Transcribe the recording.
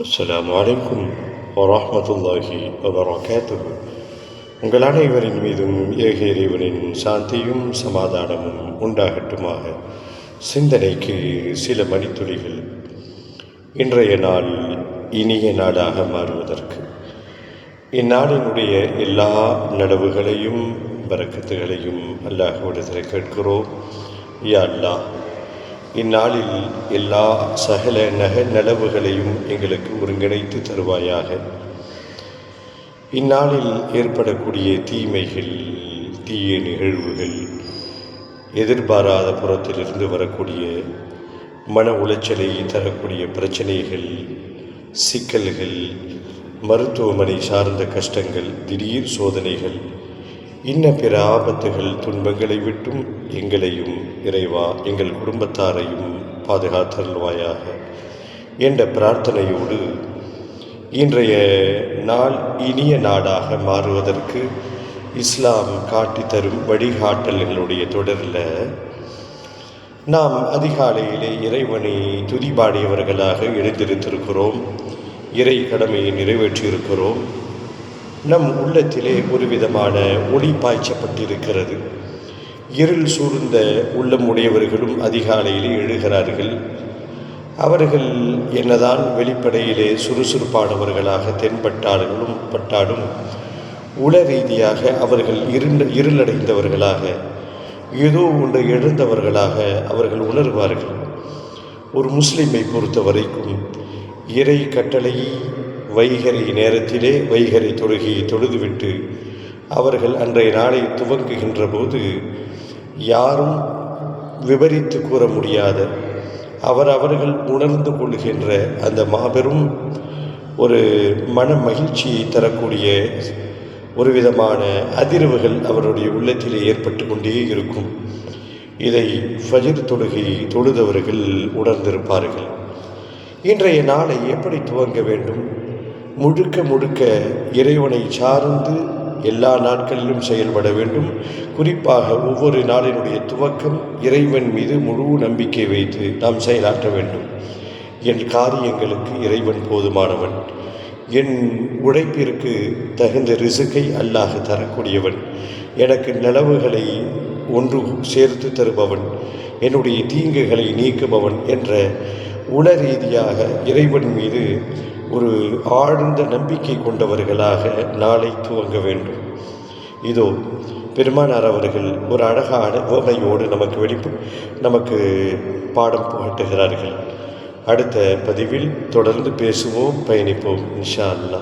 அஸ்ஸலாமு அலைக்கும் வரஹ்மத்துல்லாஹி வபரகாத்துஹு. உங்கள் அனைவரின் மீதும் ஏக இறைவனின் சாந்தியும் சமாதானமும் உண்டாகட்டுமாக. சிந்தனைக்கு சில மணித்துளிகள். இன்றைய நாள் இனிய நாளாக மாறுவதற்கு. இந்நாளினுடைய எல்லா நடவுகளையும் வரக்கத்துகளையும் அல்லாஹ் அல்லாஹ்விடத்தில் கேட்கிறோம். யா அல்லாஹ் இந்நாளில் எல்லா சகல நக நலவுகளையும் எங்களுக்கு ஒருங்கிணைத்து தருவாயாக. இந்நாளில் ஏற்படக்கூடிய தீமைகள் தீய நிகழ்வுகள் எதிர்பாராத புறத்திலிருந்து வரக்கூடிய மன உளைச்சலை தரக்கூடிய பிரச்சனைகள் சிக்கல்கள் மருத்துவமனை சார்ந்த கஷ்டங்கள் திடீர் சோதனைகள் இன்ன பிற ஆபத்துகள் துன்பங்களை விட்டும் எங்களையும் இறைவா எங்கள் குடும்பத்தாரையும் பாதுகாத்தருள்வாயாக. என்ற பிரார்த்தனையோடு இன்றைய நாள் இனிய நாடாக மாறுவதற்கு இஸ்லாம் காட்டி தரும் வழிகாட்டல்களுடைய தொடரில் நாம் அதிகாலையிலே இறைவனை துதிபாடியவர்களாக எழுந்திருத்திருக்கிறோம். இறை கடமையை நிறைவேற்றியிருக்கிறோம். நம் உள்ளத்திலே ஒரு விதமான ஒளி பாய்ச்சப்பட்டிருக்கிறது. இருள் சூழ்ந்த உள்ளம் உடையவர்களும் அதிகாலையிலே எழுகிறார்கள். அவர்கள் என்னதான் வெளிப்படையிலே சுறுசுறுப்பானவர்களாக தென்பட்டார்களும் பட்டாலும் உள ரீதியாக அவர்கள் இருண்ட இருளடைந்தவர்களாக ஏதோ ஒன்று எழுந்தவர்களாக அவர்கள் உணர்வார்கள். ஒரு முஸ்லிமை பொறுத்த வரைக்கும் இறை கட்டளை வைகரை நேரத்திலே வைகரை தொழுகையை தொழுதுவிட்டு அவர்கள் அன்றைய நாளை துவங்குகின்ற போது யாரும் விவரித்து கூற முடியாத அவர் அவர்கள் உணர்ந்து கொள்கின்ற அந்த மாபெரும் ஒரு மன மகிழ்ச்சியை தரக்கூடிய ஒரு விதமான அதிர்வுகள் அவருடைய உள்ளத்திலே ஏற்பட்டு கொண்டே இருக்கும். இதை ஃபஜிர் தொழுகை தொழுதவர்கள் உணர்ந்திருப்பார்கள். இன்றைய நாளை எப்படி துவங்க வேண்டும்? முழுக்க முழுக்க இறைவனை சார்ந்து எல்லா நாட்களிலும் செயல்பட வேண்டும். குறிப்பாக ஒவ்வொரு நாளினுடைய துவக்கம் இறைவன் மீது முழு நம்பிக்கை வைத்து நாம் செயலாற்ற வேண்டும். என் காரியங்களுக்கு இறைவன் போதுமானவன். என் உழைப்பிற்கு தகுந்த ரிசுக்கை அல்லாஹ் தரக்கூடியவன். எனக்கு நிலவுகளை ஒன்று சேர்த்து தருபவன். என்னுடைய தீங்குகளை நீக்குபவன் என்ற உள ரீதியாக இறைவன் மீது ஒரு ஆழ்ந்த நம்பிக்கை கொண்டவர்களாக நாளை துவங்க வேண்டும். இதோ பெருமானார் அவர்கள் ஒரு அழகான ஓகையோடு நமக்கு வெளிப்பு நமக்கு பாடம் புகட்டுகிறார்கள். அடுத்த பதிவில் தொடர்ந்து பேசுவோம் பயணிப்போம் இன்ஷா அல்லா